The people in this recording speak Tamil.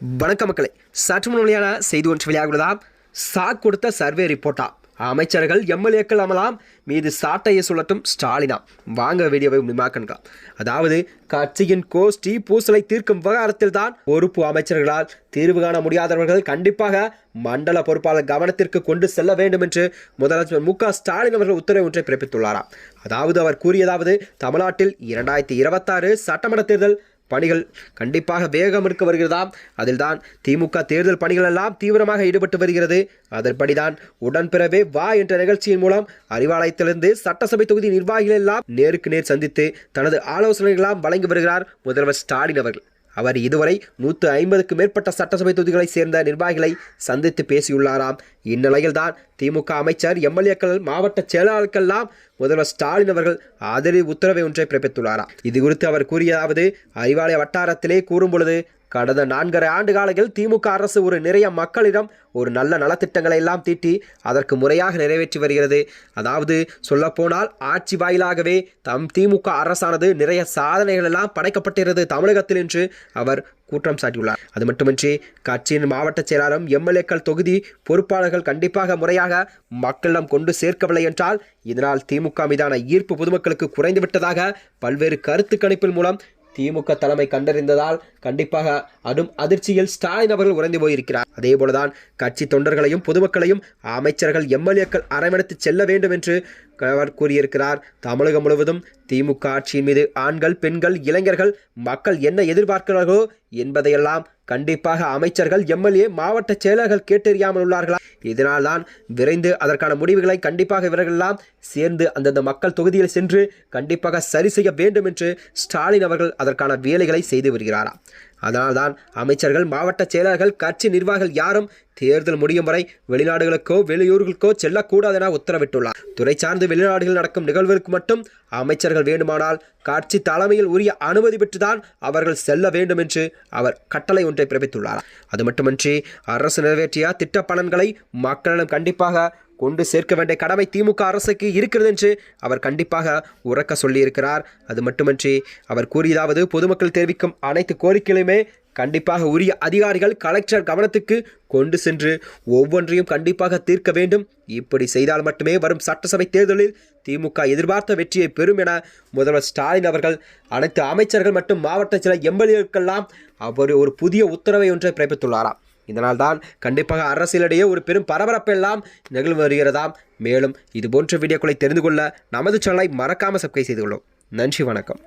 வணக்க மக்களை சற்று முன்னிலையான செய்தி ஒன்று வெளியாகுள்ளதாம் சா கொடுத்த சர்வே ரிப்போர்ட்டா? அமைச்சர்கள் எம்எல்ஏக்கள் அமலாம் மீது சாட்டையை சுழட்டும் ஸ்டாலினா. வாங்க வீடியோவை முன்னிமாக்கணும் அதாவது கட்சியின் கோஷ்டி பூசலை தீர்க்கும் விவகாரத்தில் தான் பொறுப்பு அமைச்சர்களால் தீர்வு காண முடியாதவர்கள் கண்டிப்பாக மண்டல பொறுப்பாளர் கவனத்திற்கு கொண்டு செல்ல வேண்டும் என்று முதலமைச்சர் மு க ஸ்டாலின் அவர்கள் உத்தரவு ஒன்றை பிறப்பித்துள்ளாராம். அதாவது அவர் கூறியதாவது தமிழ்நாட்டில் இரண்டாயிரத்தி இருபத்தாறு சட்டமன்ற தேர்தல் பணிகள் கண்டிப்பாக வேகம் இருக்க வருகிறதாம். அதில்தான் திமுக தேர்தல் பணிகள் எல்லாம் தீவிரமாக ஈடுபட்டு வருகிறது. அதன்படிதான் உடன்பிறவே வா என்ற நிகழ்ச்சியின் மூலம் அறிவாலயத்திலிருந்து சட்டசபை தொகுதி நிர்வாகிகள் எல்லாம் நேருக்கு நேர் சந்தித்து தனது ஆலோசனைகளெல்லாம் வழங்கி வருகிறார் முதல்வர் ஸ்டாலின் அவர்கள். அவர் இதுவரை நூற்று ஐம்பதுக்கு மேற்பட்ட சட்டசபை தொகுதிகளைச் சேர்ந்த நிர்வாகிகளை சந்தித்து பேசியுள்ளாராம். இந்நிலையில்தான் திமுக அமைச்சர் எம்எல்ஏக்கள் மாவட்ட செயலாளர்களெல்லாம் முதல்வர் ஸ்டாலின் அவர்கள் ஆதரவு உத்தரவை ஒன்றை பிறப்பித்துள்ளாராம். இது குறித்து அவர் கூறியதாவது அறிவாலய வட்டாரத்திலே கூறும் பொழுது கடந்த நான்கரை ஆண்டு காலத்தில் திமுக அரசு ஒரு நிறைய மக்களிடம் ஒரு நல்ல நலத்திட்டங்களை எல்லாம் தீட்டி அதற்கு முறையாக நிறைவேற்றி வருகிறது. அதாவது சொல்லப்போனால் ஆட்சி வாயிலாகவே தம் திமுக அரசானது நிறைய சாதனைகள் எல்லாம் படைக்கப்பட்டிருந்தது தமிழகத்தில் என்று அவர் குற்றம் சாட்டியுள்ளார். அது மட்டுமின்றி கட்சியின் மாவட்ட செயலாளரும் எம்எல்ஏக்கள் தொகுதி பொறுப்பாளர்கள் கண்டிப்பாக முறையாக மக்களிடம் கொண்டு சேர்க்கவில்லை என்றால் இதனால் திமுக மீதான ஈர்ப்பு பொதுமக்களுக்கு குறைந்து விட்டதாக பல்வேறு கருத்து கணிப்பின் மூலம் திமுக தலைமை கண்டறிந்ததால் கண்டிப்பாக அடும் அதிர்ச்சியில் ஸ்டாலின் அவர்கள் உறைந்து போயிருக்கிறார். அதே போலதான் கட்சி தொண்டர்களையும் பொதுமக்களையும் அமைச்சர்கள் எம்எல்ஏக்கள் அரவணைத்து செல்ல வேண்டும் என்று அவர் கூறியிருக்கிறார். தமிழகம் முழுவதும் திமுக ஆட்சியின் மீது ஆண்கள் பெண்கள் இளைஞர்கள் மக்கள் என்ன எதிர்பார்க்கிறார்களோ என்பதையெல்லாம் கண்டிப்பாக அமைச்சர்கள் எம்எல்ஏ மாவட்ட செயலர்கள் கேட்டறியாமல் உள்ளார்களா? இதனால்தான் விரைந்து அதற்கான முடிவுகளை கண்டிப்பாக இவர்களெல்லாம் சேர்ந்து அந்தந்த மக்கள் தொகுதியில் சென்று கண்டிப்பாக சரி செய்ய வேண்டும் என்று ஸ்டாலின் அவர்கள் அதற்கான வேலைகளை செய்து வருகிறாராம் அதனால்தான் அமைச்சர்கள் மாவட்ட செயலர்கள் கட்சி நிர்வாகிகள் யாரும் தேர்தல் முடியும் வரை வெளிநாடுகளுக்கோ வெளியூர்களுக்கோ செல்லக்கூடாது என உத்தரவிட்டுள்ளார். துறை சார்ந்து வெளிநாடுகளில் நடக்கும் நிகழ்வுகளுக்கு மட்டும் அமைச்சர்கள் வேண்டுமானால் கட்சி தலைமையில் உரிய அனுமதி பெற்றுதான் அவர்கள் செல்ல வேண்டும் என்று அவர் கட்டளை ஒன்றை பிறப்பித்துள்ளார். அது மட்டுமின்றி அரசு நிறைவேற்றிய திட்ட பலன்களை மக்களிடம் கண்டிப்பாக கொண்டு சேர்க்க வேண்டிய கடமை திமுக அரசுக்கு இருக்கிறது என்று அவர் கண்டிப்பாக உறக்க சொல்லியிருக்கிறார். அது மட்டுமின்றி அவர் கூறியதாவது பொதுமக்கள் தெரிவிக்கும் அனைத்து கோரிக்கைகளுமே கண்டிப்பாக உரிய அதிகாரிகள் கலெக்டர் கவனத்துக்கு கொண்டு சென்று ஒவ்வொன்றையும் கண்டிப்பாக தீர்க்க வேண்டும். இப்படி செய்தால் மட்டுமே வரும் சட்டசபை தேர்தலில் திமுக எதிர்பார்த்த வெற்றியை பெறும் என முதல்வர் ஸ்டாலின் அவர்கள் அனைத்து அமைச்சர்கள் மற்றும் மாவட்ட சில எம்எல்ஏக்கெல்லாம் அவர் ஒரு புதிய உத்தரவை ஒன்றை பிறப்பித்துள்ளாராம். இதனால்தான் கண்டிப்பாக அரசியலிடையே ஒரு பெரும் பரபரப்பெல்லாம் நிகழ்வு வருகிறதாம். மேலும் இது போன்ற வீடியோக்களை தெரிந்து கொள்ள நமது சேனலை மறக்காமல் சப்ஸ்கிரைப் செய்து கொள்ளும். நன்றி வணக்கம்.